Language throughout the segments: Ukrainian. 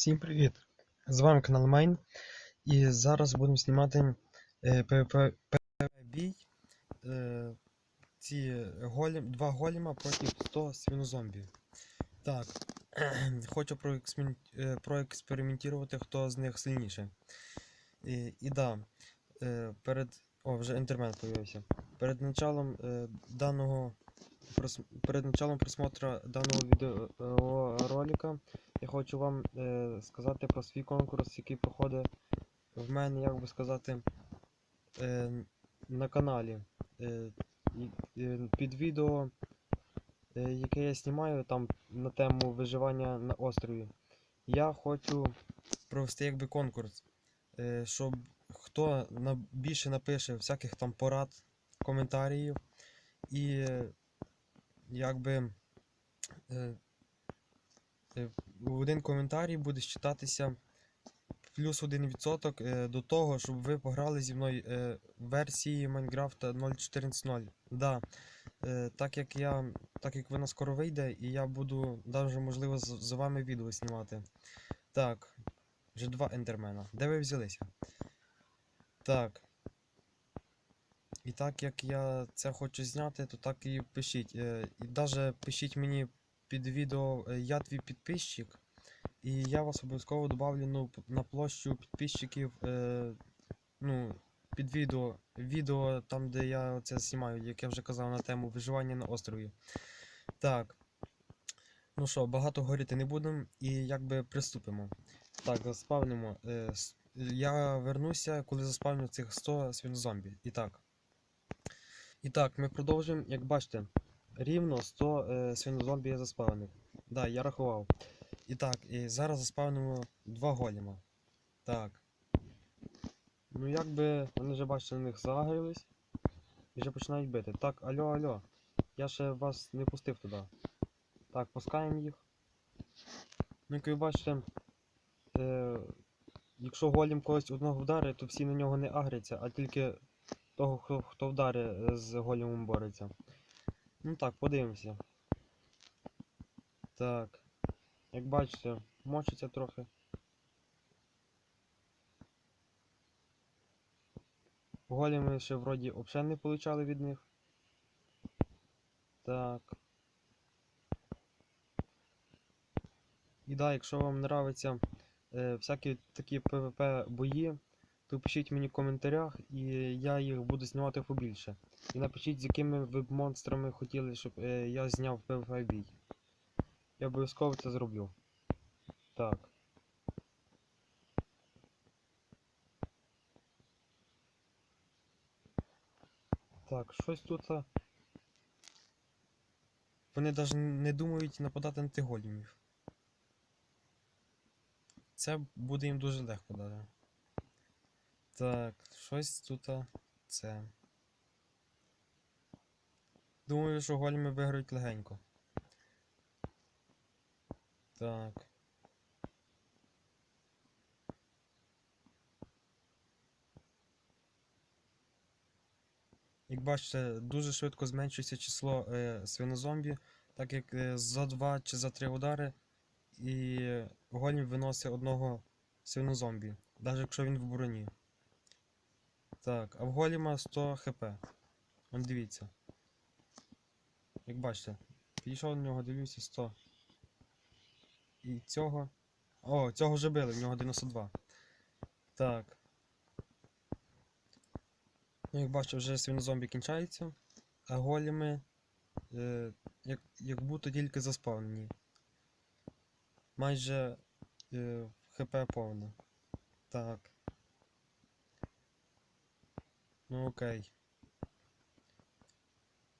Всім привіт! З вами канал Майн. І зараз будемо знімати е, PvP бій. Е, ці голім, два голіма проти 100 свинозомбі. Так, хочу е, проекспериментувати, хто з них сильніше. І, і да, е, перед. О, вже інтернет появився. Перед началом е, даного перед началом просмотра даного відеоролика я хочу вам е, сказати про свій конкурс, який проходить в мене, як би сказати, е, на каналі. Е, е, під відео, е, яке я знімаю там на тему виживання на острові, я хочу провести якби конкурс, е, щоб хто на, більше напише всяких там порад, коментарів і е, якби. Е, Е, один коментарій буде считатися плюс 1% е, до того, щоб ви пограли зі мною версії Майнкрафта 0.14.0. Да, так як я, так як вона скоро вийде, і я буду навіть можливо з, з вами відео знімати. Так, вже два ендермена. Де ви взялися? Так. І так як я це хочу зняти, то так і пишіть. Е, І навіть пишіть мені під відео е, я твій підписчик, і я вас обов'язково добавлю ну, на площу підписчиків. Е, ну, під відео, відео там, де я це знімаю, як я вже казав на тему виживання на острові. Так. Ну що, багато говорити не будемо і якби приступимо. Так, заспавнимо. Е, я вернуся, коли заспавню цих 100 свинозомбі. І так. І так, ми продовжуємо, як бачите, рівно 100 е, свинозомбі я заспавнив. Да, я рахував. І так, і зараз заспавнимо два голіма. Так. Ну якби вони вже бачите на них загрілись. І вже починають бити. Так, алло, алло. Я ще вас не пустив туди. Так, пускаємо їх. Ну, як ви бачите, е, якщо голім когось одного вдарить, то всі на нього не агряться, а тільки того, хто, хто вдарить, е, з голімом бореться. Ну так, подивимося. Так. Як бачите, мочиться трохи. Голіми ще вроді взагалі не получали від них. Так. І да, якщо вам нравиться е, всякі такі PvP бої, то пишіть мені в коментарях і я їх буду знімати побільше. І напишіть, з якими ви б монстрами хотіли, щоб е, я зняв PvP. Я обов'язково це зроблю. Так. Так, щось тут. а, Вони навіть не думають нападати на тих голімів. Це буде їм дуже легко далі. Так, щось тут. Це. Думаю, що голіми виграють легенько. Так. Як бачите, дуже швидко зменшується число е, свинозомбі, так як е, за два чи за три удари і голім виносить одного свинозомбі, навіть якщо він в броні. Так, а в голіма 100 хп. Вон дивіться. Як бачите, підійшов до нього, дивлюся 100. І цього. О, цього вже били, в нього 92. Так. Ну, як бачу, вже свинозомбі кінчаються, а голіми е, як, як будто тільки заспавнені. Майже е, ХП повне. Так. Ну окей.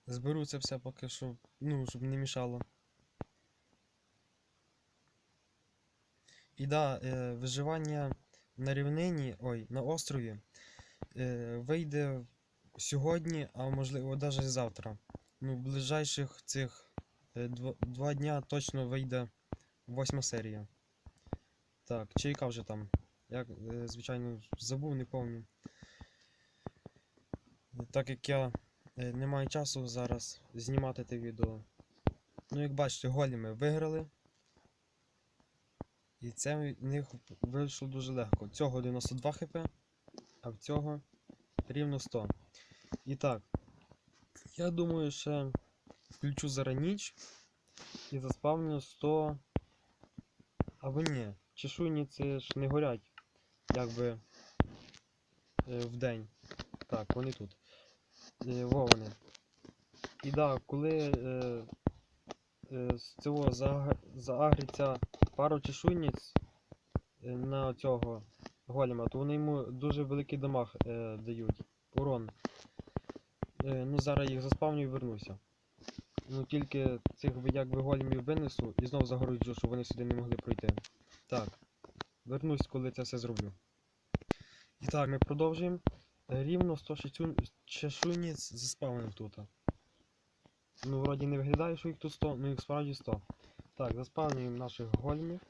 Зберу це все поки що, ну, щоб не мішало. І да, е, виживання на рівнині, ой, на острові е, вийде сьогодні, а можливо навіть завтра. Ну, в ближайших цих е, дво- два дня точно вийде восьма серія. Так, чи яка вже там? Я, е, звичайно, забув, не пам'ятаю. Так як я е, не маю часу зараз знімати те відео. Ну, як бачите, голі ми виграли. І це в них вийшло дуже легко. Цього 92 хп, а в цього рівно 100. І так, я думаю, ще включу зараз ніч і заспавню 100. Або ні, чешуйниці ж не горять, якби е, в день. Так, вони тут. Е, во вони. І да, коли е, е, з цього зааг- заагриться пару чешуйниць е, на цього голема, то вони йому дуже великий дамаг е, дають. Урон. Е, ну зараз їх заспавню і вернуся. Ну тільки цих би- якби големів винесу і знов загороджу, щоб вони сюди не могли пройти. Так. Вернусь, коли це все зроблю. І так, ми продовжуємо. Рівно 100 чечу- чешуйниць заспавнив тут. Ну, вроді не виглядає, що їх тут 100, ну їх справді 100. Так, заспавнюємо наших големів.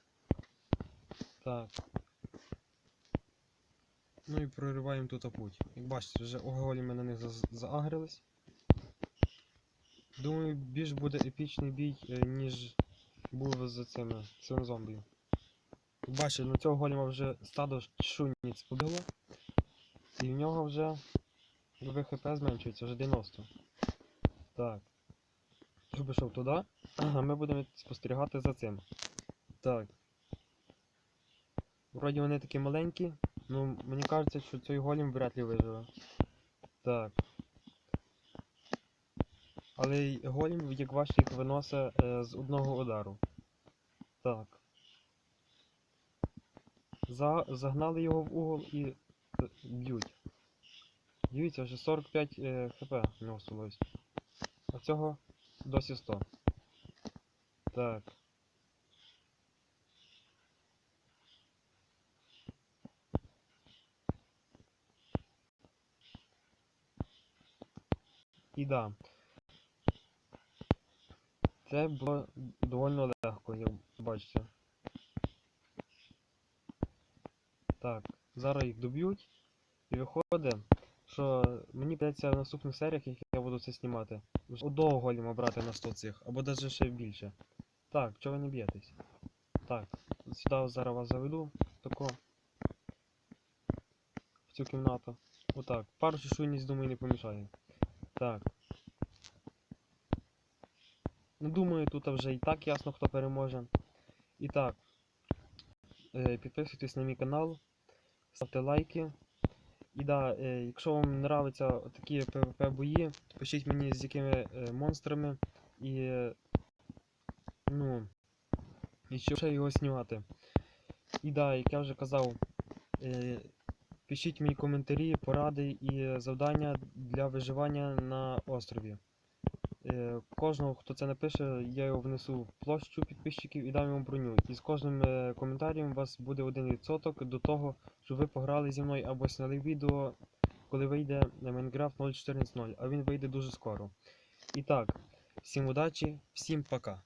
Так. Ну і прориваємо тут путь. Як бачите, вже голіми на них за- заагрились. Думаю, більш буде епічний бій, е, ніж був з цими цим зомбі. Бачите, на цього голема вже стадо шуніць побило. І в нього вже ВХП зменшується, вже 90. Так. Я пішов туди, а ми будемо спостерігати за цим. Так. Вроді вони такі маленькі, ну мені кажеться, що цей голем вряд ли виживе. Так. Але й голем, як бачите, їх виносить е, з одного удару. Так. За... Загнали його в угол і б'ють. Дивіться, вже 45 е, хп в нього осталось. А цього досі 100. Так. І да. Це було доволі легко, як бачите. Так, зараз їх доб'ють. І виходить, що мені придеться в наступних серіях, як я буду це знімати, одного голіма брати на 100 цих, або навіть ще більше. Так, чого не б'єтесь? Так, сюди зараз вас заведу, тако. В цю кімнату. Отак. Пару чешуйниць, думаю, не помішає. Так. Ну, думаю, тут вже і так ясно, хто переможе. І так. Е, підписуйтесь на мій канал, ставте лайки. І да, е, якщо вам нравляться такі ПВП бої, пишіть мені з якими е, монстрами і. Ну. І що ще його знімати. І да, як я вже казав, е, пишіть мені коментарі, поради і завдання для виживання на острові. Е, Кожного, хто це напише, я його внесу в площу підписчиків і дам йому броню. І з кожним е, коментарем у вас буде 1% до того, щоб ви пограли зі мною або сняли відео, коли вийде Minecraft 0.14.0, а він вийде дуже скоро. І так, всім удачі, всім пока.